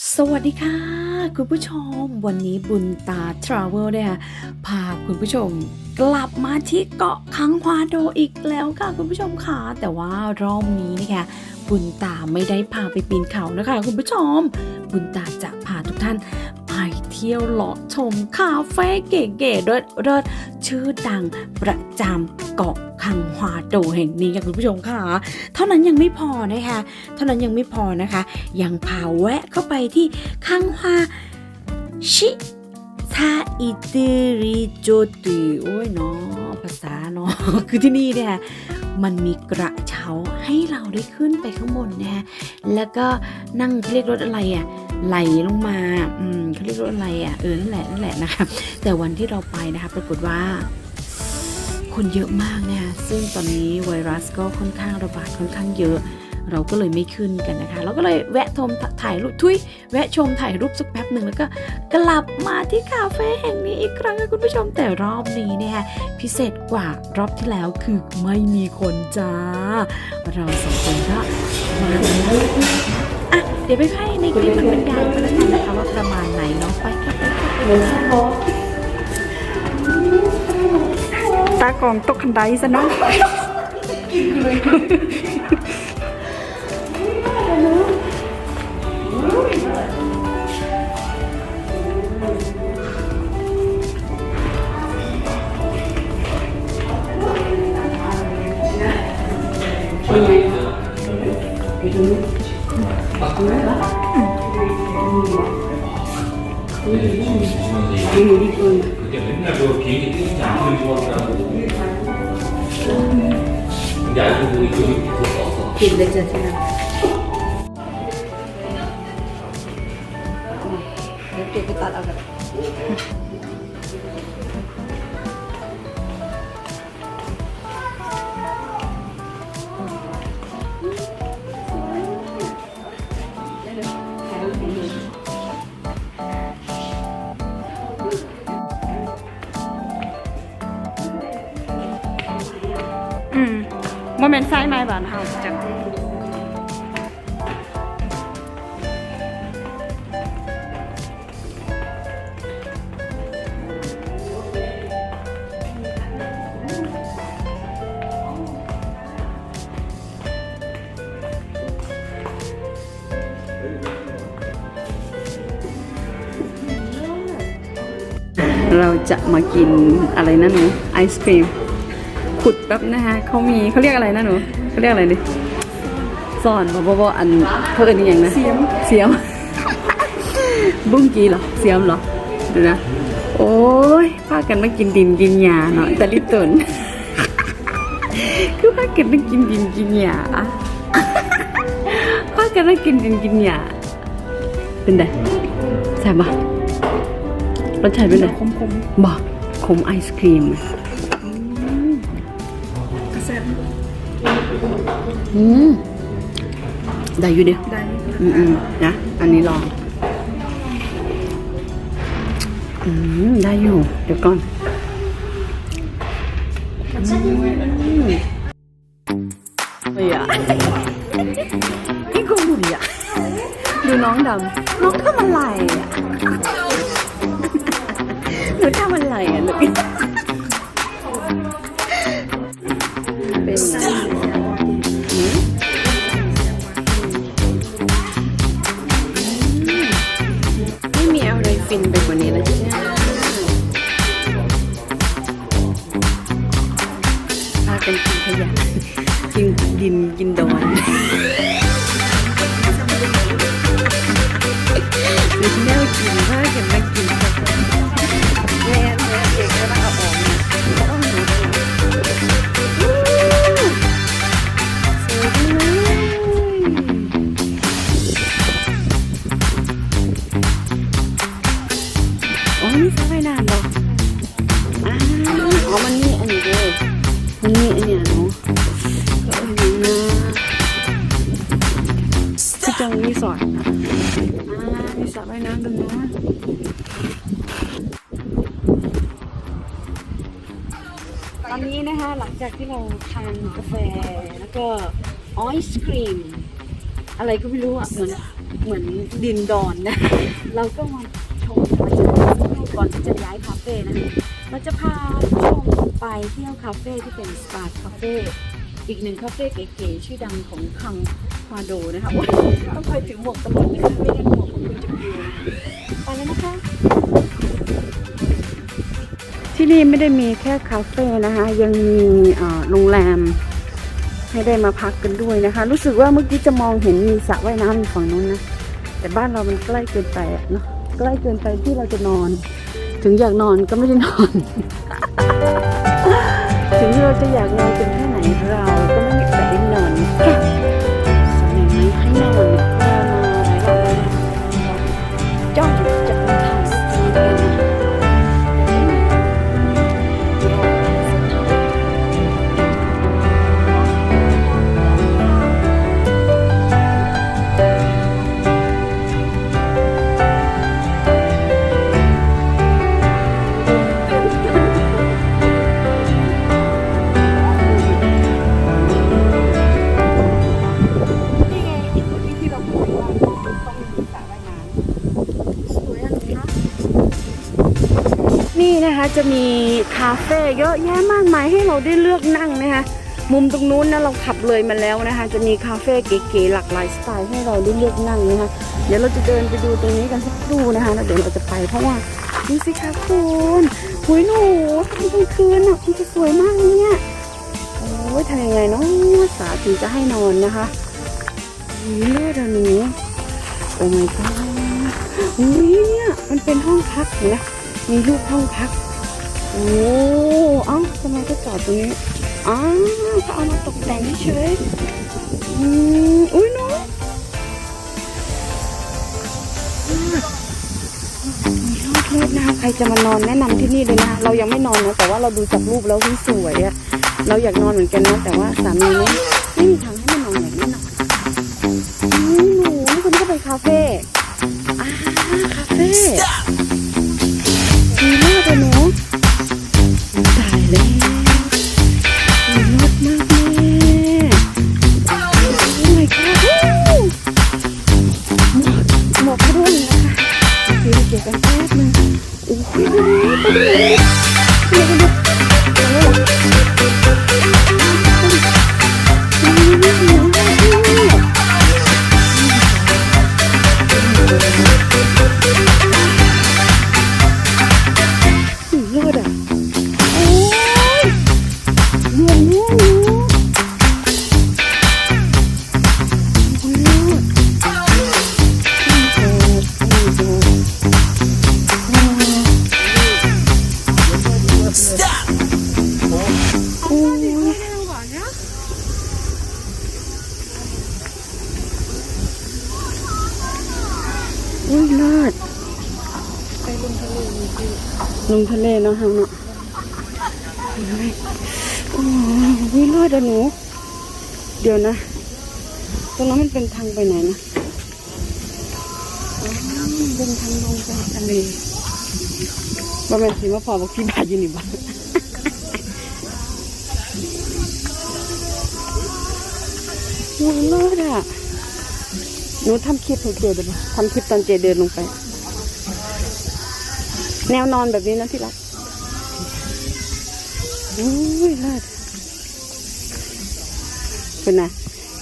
สวัสดีค่ะ คุณผู้ชม วันนี้บุญตาทราเวลเนี่ยพาคุณผู้ชมกลับมาที่เกาะคังฮวาโดอีกแล้วค่ะคุณผู้ชมค่ะแต่ว่ารอบนี้นะคะบุญตาไม่ได้พาไปปีนเขานะคะ คุณผู้ชม บุญตาจะพาทุกท่าน ที่ยวเลาะชมคาเฟ่เก๋ๆเลิศๆชื่อดังประจำเกาะคังฮวาโดแห่งนี้ค่ะคุณผู้ชมค่ะ เท่านั้นยังไม่พอนะคะ เท่านั้นยังไม่พอนะคะ ยังพาแวะเข้าไปที่คังฮวาชิทาอิติริโจตุโอ้ยเนาะภาษาเนาะคือที่นี่เนี่ยมันมีกระเช้าให้เราได้ขึ้นไปข้างบนนะฮะแล้วก็นั่งเขาเรียกรถอะไรอะ ไหลลงมาอืมเขาเรียกรถอะไรอะเออนั่นแหละนั่นแหละนะคะแต่วันที่เราไปนะคะปรากฏว่าคนเยอะมากนะคะซึ่งตอนนี้ไวรัสก็ค่อนข้างระบาดค่อนข้างเยอะ เราก็เลยไม่ขึ้นกันนะคะ เราก็เลยแวะชมถ่ายรูปทุยแวะชมถ่ายรูปสักแป๊บหนึ่งแล้วก็กลับมาที่คาเฟ่แห่งนี้อีกครั้งค่ะคุณผู้ชมแต่รอบนี้เนี่ยพิเศษกว่ารอบที่แล้วคือไม่มีคนจ้า เราสองคนก็มาแล้ว อะเดี๋ยวไปให้ในคลิปมันบรรยายไปแล้วกันนะคะว่าประมาณไหนเนาะไปค่ะไปค่ะตากองตกคันไดซะเนาะ 비행기 뜨는지 안 뜨는지 확인하고. 근데 알고 보니 그 밑에 썼어 กิ โมเมนต์ไส์ไม้บานเฮาจ้ะเราจะมากินอะไรนะหนูไอศครีม ขุดแป๊บนะคะเขามีเขาเรียกอะไรนะหนูเขาเรียกอะไรดิซ่อนบอบออันเขาเอ่ยนี่อย่างนะเสียมเสียม บุ้งกีเหรอเสียมเหรอดูนะโอ้ยพากันมากินดินกินหญ้าเนาะแต่ลิตเตินคือพากันมากินดินกินหญ้าพากันมากินดินกินหญ้าเป็นไงแซ่บปะรสชาติเป็นไงคมคมๆบอกขมไอศครีม อืมได้อยู่เดียวได้อืมอืมนะ อันนี้ลอง อืม ได้อยู่ เดี๋ยวก่อนเฮ้ยอะนี่กูหุ่นอะดูน้องดำน้องทำอะไรอะ หรือแน กาแฟ แล้วก็ไอศครีม อะไรก็ไม่รู้อะ เหมือนเหมือนดินดอนนะ เราก็มาชมมาติสักครู่ก่อนที่จะย้ายคาเฟ่นะเราจะพาชมไปเที่ยวคาเฟ่ที่เป็นสปาคาเฟ่อีกหนึ่งคาเฟ่เก๋ๆชื่อดังของคังฮวาโดนะคะต้องคอยถือหมวกตลอดนะคะไม่งั้นหมวกของคุณจะปลิวนไปแล้วนะคะ ที่นี่ไม่ได้มีแค่คาเฟ่นะคะ ยังมีโรงแรม ให้ได้มาพักกันด้วยนะคะ รู้สึกว่าเมื่อกี้จะมองเห็นมีสระว่ายน้ำอยู่ฝั่งนู้นนะ แต่บ้านเรามันใกล้เกินไปเนาะใกล้เกินไปที่เราจะนอน ถึงอยากนอนก็ไม่ได้นอน ถึงเราจะอยากนอนเป็นแค่ไหนเราก็ไม่ เฟ่เยอะแยะมากมายให้เราได้เลือกนั่งนะคะมุมตรงนู้นนะเราขับเลยมาแล้วนะคะ จะมีคาเฟ่เก๋ๆหลากหลายสไตล์ให้เราได้เลือกนั่งนะคะเดี๋ยวเราจะเดินไปดูตรงนี้กันสักครู่นะคะแล้วเดี๋ยวเราจะไปเพราะว่าดูสิคะคุณหุยหนูตอนกลางคืนอะมันจะสวยมากเนี่ยโอ้ยทำยังไงเนาะสาถึงจะให้นอนนะคะหุยเลือดอะหนูโอ้ my god หุยเนี่ยมันเป็นห้องพักนะมีรูปห้องพัก โอ้เอ้าทำไมก็จอดตรงนี้อ้าวเขาเอามาตกแต่งเฉยอืมอุ้ยน้องมีห้องเทพนะใครจะมานอนแนะนำที่นี่เลยนะ เรายังไม่นอนนะแต่ว่าเราดูจากรูปแล้วที่สวยอะเราอยากนอนเหมือนกันนะแต่ว่าสามีไม่ไม่มีทางให้มานอนอย่างแน่นอนอุ้ยหนูนี่คนนี้ก็เป็นคาเฟ่อ่าคาเฟ่ดีมากเลยเนาะ Música ทางไปไหนนะเป็นทางลงไปทะเลบ่แม่นสิมาพอบอกที่บาทอยู่นี่บ้านโอ้ยเลิศอะหนูทำคลิปให้เจเดี๋ยวบ่ทำคลิปตอนเจเดินลงไป แนวนอนแบบนี้นะที่รักอุ้ยเลิศเป็นนะ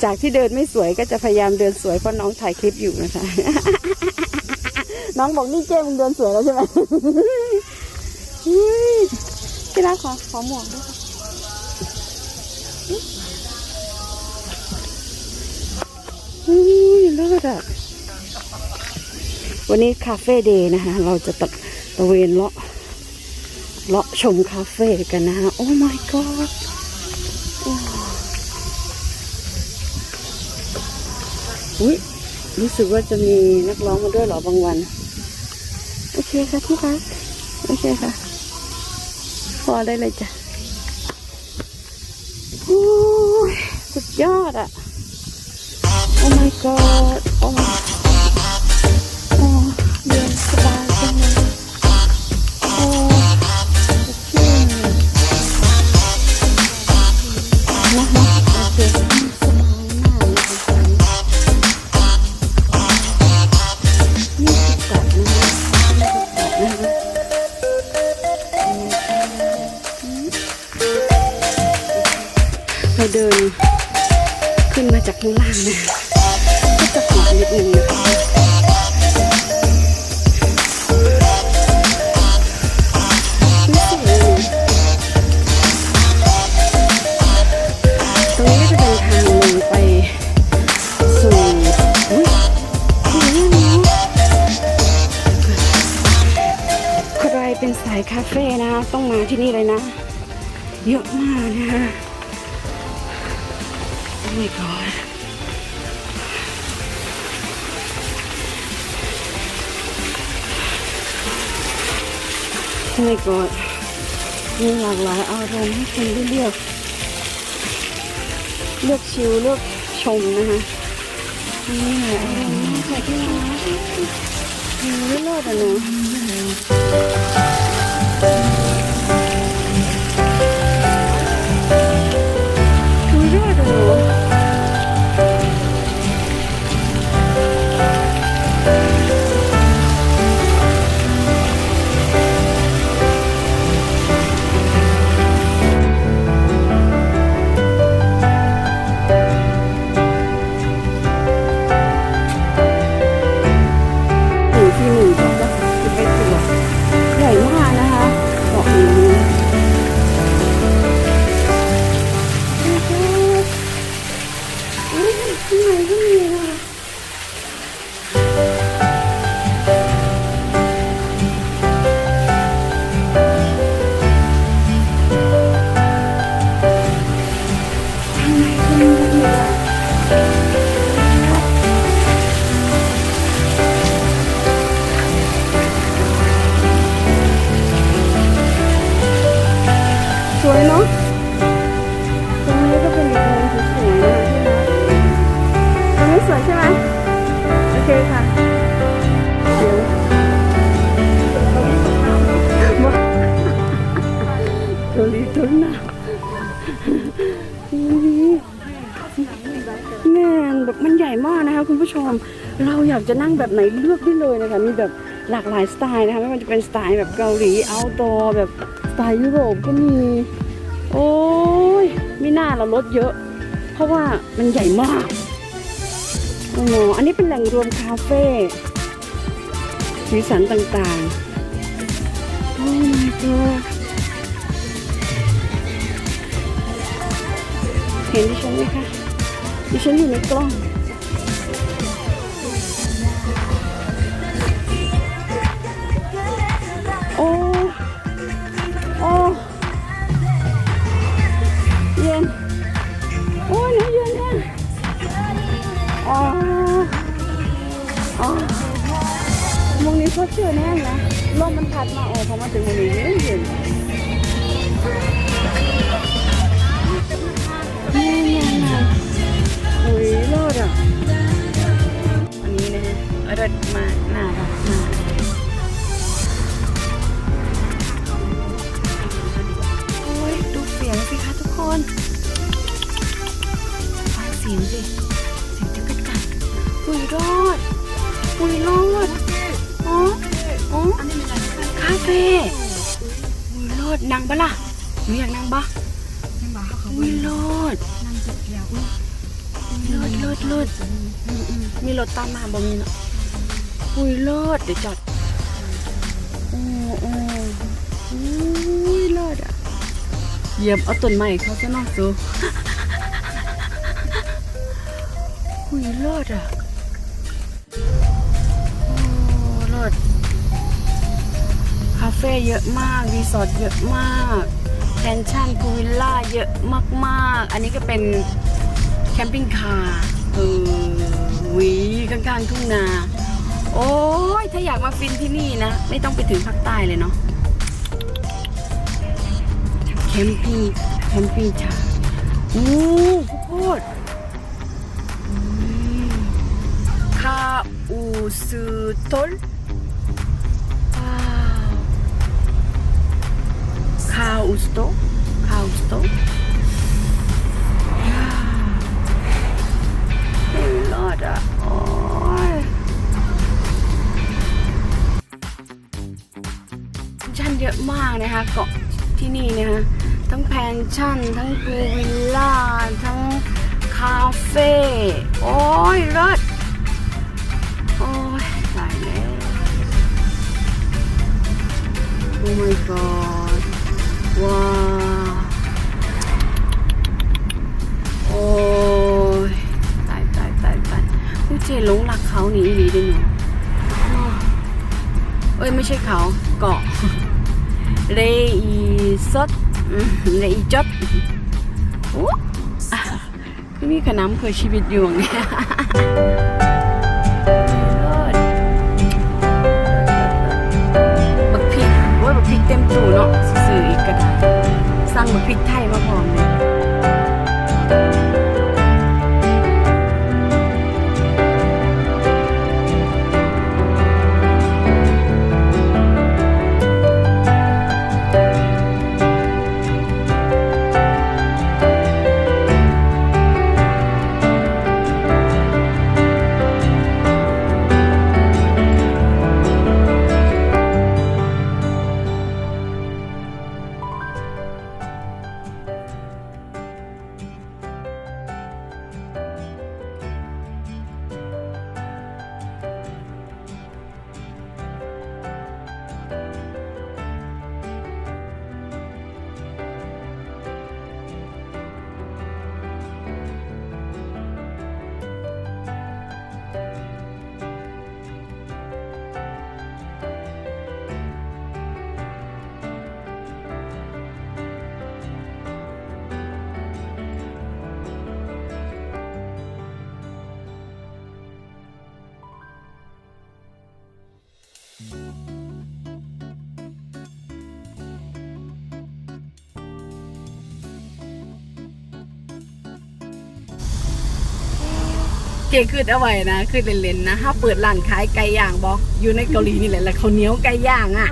จากที่เดินไม่สวยก็จะพยายามเดินสวยเพราะน้องถ่ายคลิปอยู่นะคะ น้องบอกนี่เจ้มึงเดินสวยแล้วใช่ไหมอุ้ยที่รักขอขอหมวกด้วยเลิศอะวันนี้คาเฟ่เดย์นะคะ เราจะตะตะเวนเลาะเลาะชมคาเฟ่กันนะคะโอ้ my god โอ้ อุ้ยรู้สึกว่าจะมีนักร้องมาด้วยหรอบางวัน โอเคค่ะที่รักโอเคค่ะ พอได้เลยจ้ะโอ้ยสุดยอดอะโอ้ my god my god โอ้ my god มีหลากหลายอารมณ์ให้คุณได้เลือก เลือกชิลเลือกชมนะคะนี่แหละอารมณ์มากเลยที่รักโอ้ยเลิศอะเนาะ จะนั่งแบบไหนเลือกได้เลยนะคะ มีแบบหลากหลายสไตล์นะคะไม่ว่าจะเป็นสไตล์แบบเกาหลีเอาดอแบบสไตล์ยุโรปก็มี โอ้ยไม่น่าเราลดเยอะ เพราะว่ามันใหญ่มากโอ้อันนี้เป็นแหล่งรวมคาเฟ่สีสันต่างๆ โอ้ my god เห็นดิฉันไหมคะดิฉันอยู่ในกล้อง ชื่อแน่นะลมมันพัดมาออกพอมาถึงวันนี้เย็นเย็นแม่แม่แม่โอ้ยรอดอะอันนี้นะฮะเรดมากน่ารักมาก ตามมาบ่มีเนาะอุ้ยรอดเดี๋ยวจอดโอ้โอ้อุ้ยรอดอะเหยียบเอาต้นไม้เขาซะเนาะสูหุยเลิศอะโอ้เลิศคาเฟ่เยอะมากรีสอร์ทเยอะมากแพนชั่นพูลวิลล่าเยอะมาก ๆ อันนี้ก็เป็นแคมปิ้งคาร์เออ หวีข้างๆทุ่งนา โอ้ยถ้าอยากมาฟินที่นี่นะ ไม่ต้องไปถึงภาคใต้เลยเนาะแคมปิ้แคมปิ้งชาอ้ข้าวโพดคาอูซูโตลคาอูสโตคาอูสโต ที่นี่นะคะทั้งแพนชั่น ทั้งพูวิลล่า ทั้งคาเฟ่โอ้ยรถโอ้ยตายแล้ว โอ้ my god ว้าวโอ้ยตายตายตายตายผู้เจหลงรักเขาหนีหนีได้หนูเอ้ย ไม่ใช่เขาเกาะเรอี ซดอืมเรอีจดโอ้อะคือมีขนำเคยชีวิตอยู่อย่างเนี้ยเลิศบักพริกโอ้ยบักพริกเต็มตู้เนาะซื้ออีกกระดาษสั่งบักพริกไทยมาพร้อมเลย เก๋คือเอาไว้นะคือเล่นๆนะถ้าเปิดร้านขายไก่ย่างบอกอยู่ในเกาหลีนี่แหละแล้วเขาวเหนียวไก่ย่างอะ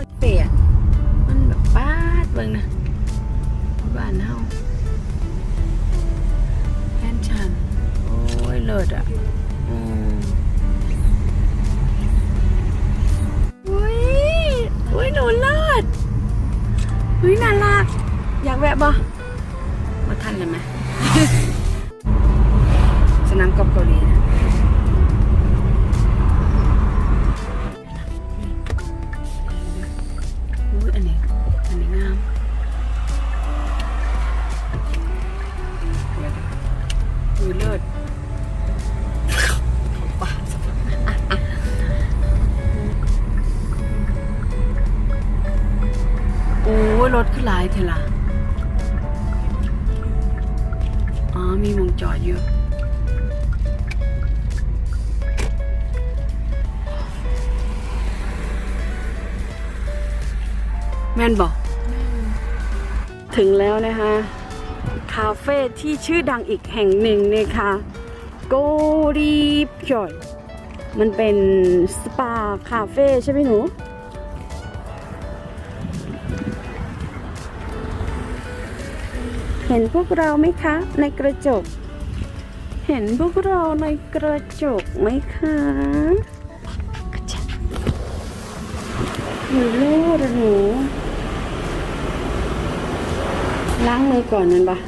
นะคะ คาเฟ่ที่ชื่อดังอีกแห่งหนึ่งนะคะโกรีพยอยมันเป็นสปาคาเฟ่ใช่ไหมหนูเห็นพวกเราไหมคะ ในกระจก เห็นพวกเราในกระจกไหมคะกระจกหนูเล่อะหนู ล้างมือก่อนนั่นปะ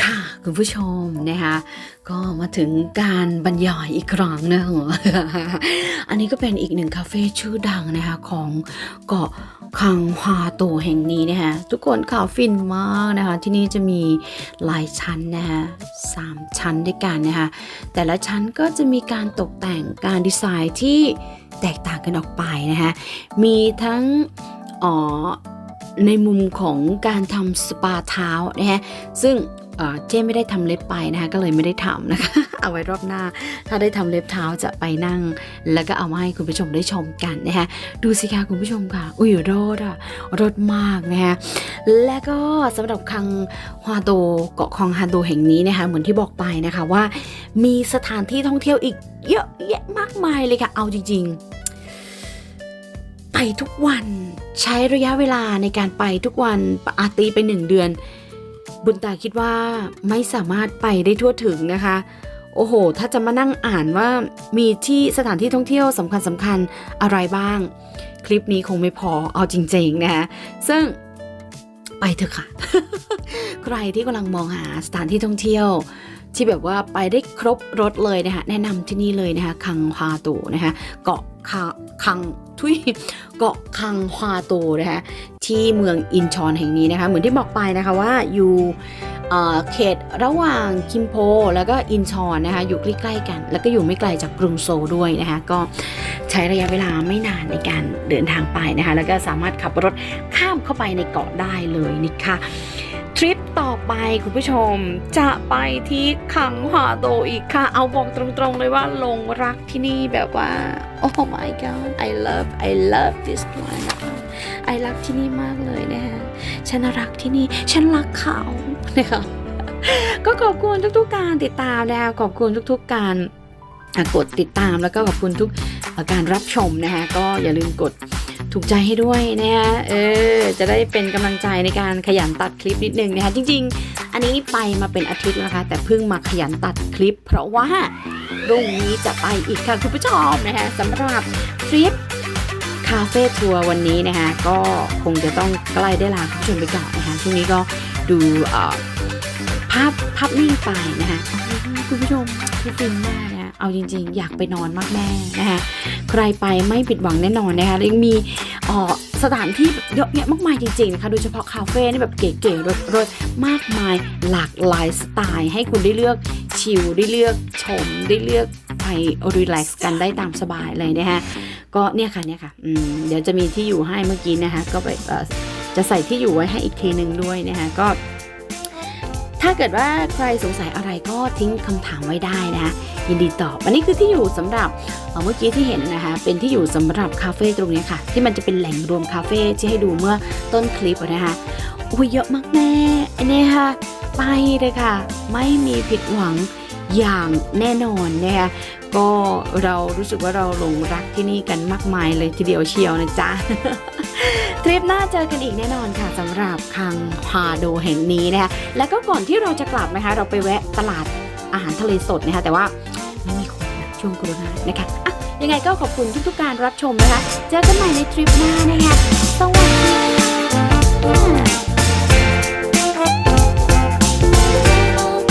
ค่ะคุณผู้ชมนะคะก็มาถึงการบรรยายอีกครั้งนะคะอันนี้ก็เป็นอีกหนึ่งคาเฟ่ชื่อดังนะคะของเกาะคังฮวาโตแห่งนี้นะคะทุกคนข่าวฟินมากนะคะที่นี่จะมีหลายชั้นนะคะสามชั้นด้วยกันนะคะแต่ละชั้นก็จะมีการตกแต่งการดีไซน์ที่แตกต่างกันออกไปนะคะมีทั้ง อ๋อในมุมของการทำสปาเท้านะฮะซึ่งเอ่อเจ้ไม่ได้ทำเล็บไปนะคะก็เลยไม่ได้ทำนะคะ เอาไว้รอบหน้า ถ้าได้ทำเล็บเท้าจะไปนั่ง แล้วก็เอามาให้คุณผู้ชมได้ชมกันนะคะดูสิคะคุณผู้ชมค่ะ อุ้ยรถอะรถมากนะคะและก็สำหรับคังฮวาโดเกาะคองฮาโดแห่งนี้นะคะเหมือนที่บอกไปนะคะว่า มีสถานที่ท่องเที่ยวอีกเยอะแยะมากมายเลยค่ะเอาจริง ๆ ไปทุกวัน ใช้ระยะเวลาในการไปทุกวันอาตีไปหนึ่งเดือน บุญตาคิดว่าไม่สามารถไปได้ทั่วถึงนะคะ โอ้โห ถ้าจะมานั่งอ่านว่ามีที่สถานที่ท่องเที่ยวสำคัญสำคัญอะไรบ้าง คลิปนี้คงไม่พอเอาจริง ๆ นะคะซึ่งไปเถอะค่ะ ใครที่กำลังมองหาสถานที่ท่องเที่ยว ที่แบบว่าไปได้ครบรถเลยนะคะแนะนำที่นี่เลยนะคะคังฮาตูนะคะเกาะคังคัง ทุยเกาะคังฮวาโตนะคะที่เมืองอินชอนแห่งนี้นะคะ เหมือนที่บอกไปนะคะว่าอยู่เขตระหว่างคิมโพแล้วก็อินชอนนะคะอยู่ใกล้ๆกัน แล้วก็อยู่ไม่ไกลจากกรุงโซลด้วยนะคะก็ใช้ระยะเวลาไม่นานในการเดินทางไปนะคะแล้วก็สามารถขับรถข้ามเข้าไปในเกาะได้เลยนะคะ ไปคุณผู้ชม จะไปที่คังฮวาโตอีกค่ะ เอาบอกตรงๆเลยว่าลงรักที่นี่แบบว่า oh my god I love I love this one นะคะ I รักที่นี่มากเลยนะคะฉันรักที่นี่ ฉันรักเขานะคะก็ขอบคุณทุกๆการติดตามนะคะขอบคุณทุกๆการกดติดตามแล้วก็ขอบคุณทุกการรับชมนะคะก็อย่าลืมกด ถูกใจให้ด้วยนะคะเออ จะได้เป็นกำลังใจในการขยันตัดคลิปนิดนึงนะคะ จริง ๆ อันนี้ไปมาเป็นอาทิตย์แล้วนะคะ แต่เพิ่งมาขยันตัดคลิป เพราะว่าพรุ่งนี้จะไปอีกค่ะคุณผู้ชมนะคะสำหรับทริปคาเฟ่ทัวร์วันนี้นะคะก็คงจะต้องใกล้ได้ลาคุณผู้ชมไปก่อนนะคะช่วงนี้ก็ดูภาพภาพนิ่งไปนะคะคุณผู้ชมคือฟินมากนะ เอาจริง ๆ อยากไปนอนมากแม่นะคะใครไปไม่ผิดหวังแน่นอนนะคะยังมีสถานที่เยอะแยะมากมายจริงๆนะคะโดยเฉพาะคาเฟ่นี่แบบเก๋ๆรสๆมากมายหลากหลายสไตล์ ให้คุณได้เลือกชิลได้เลือกชมได้เลือกไปรีแลกซ์กันได้ตามสบายเลยนะคะก็เนี่ยค่ะเนี่ยค่ะเดี๋ยวจะมีที่อยู่ให้เมื่อกี้นะคะก็ไปจะใส่ที่อยู่ไว้ให้อีกทีหนึ่งด้วยนะคะก็ ถ้าเกิดว่าใครสงสัยอะไรก็ทิ้งคำถามไว้ได้นะคะยินดีตอบ อันนี้คือที่อยู่สำหรับเเมื่อกี้ที่เห็นนะคะเป็นที่อยู่สำหรับคาเฟ่ตรงนี้ค่ะ ที่มันจะเป็นแหล่งรวมคาเฟ่ที่ให้ดูเมื่อต้นคลิปนะคะอุ้ยเยอะมากแน่อันนี้ค่ะไปเลยค่ะ ไม่มีผิดหวังอย่างแน่นอนนะคะก็เรารู้สึกว่าเราหลงรักที่นี่กันมากมายเลยทีเดียวเชียวนะจ๊ะ ทริปหน้าเจอกันอีกแน่นอนค่ะสำหรับคังพาโดแห่งนี้นะคะแล้วก็ก่อนที่เราจะกลับนะคะเราไปแวะตลาดอาหารทะเลสดนะคะแต่ว่าไม่มีคนนะช่วงโควิดนะคะอะยังไงก็ขอบคุณทุกๆการรับชมนะคะ เจอกันใหม่ในทริปหน้านะคะสวัสดีค่ะ